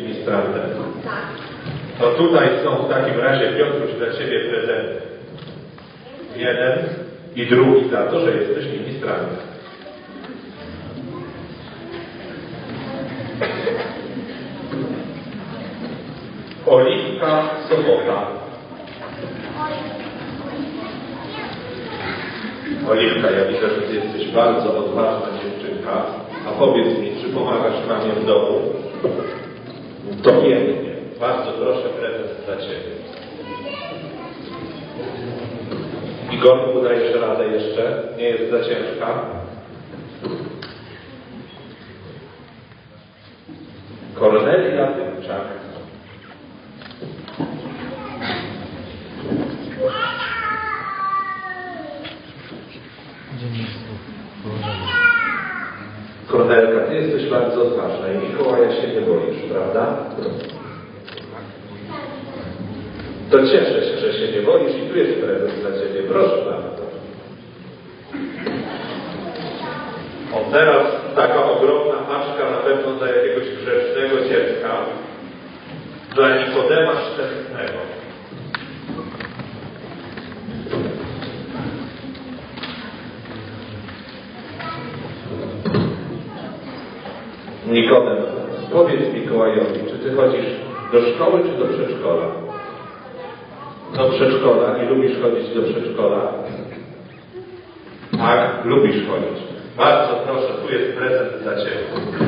ministrantem. To tutaj są w takim razie, Piotruś, dla Ciebie prezenty. Jeden i drugi za to, że jesteś ministrantem. Oliwka Sobota. Oliwka, ja widzę, że Ty jesteś bardzo odważna dziewczynka. A powiedz mi, czy pomagasz mamie w domu? To pięknie. Bardzo proszę prezent dla Ciebie. Igorku, dajesz radę jeszcze? Nie jest za ciężka? Kornelia Tymczak. Kornelka, Ty jesteś bardzo odważna i Mikołaja się nie boisz, prawda? To cieszę się, że się nie boisz i tu jest prezent dla Ciebie. Proszę bardzo. O teraz taka ogromna paczka na pewno dla jakiegoś grzecznego dziecka, dla Nikodema Szczęsnego. Nikodem, powiedz Mikołajowi, czy Ty chodzisz do szkoły czy do przedszkola? Do przedszkola i lubisz chodzić do przedszkola? Tak, lubisz chodzić. Bardzo proszę, tu jest prezent dla Ciebie.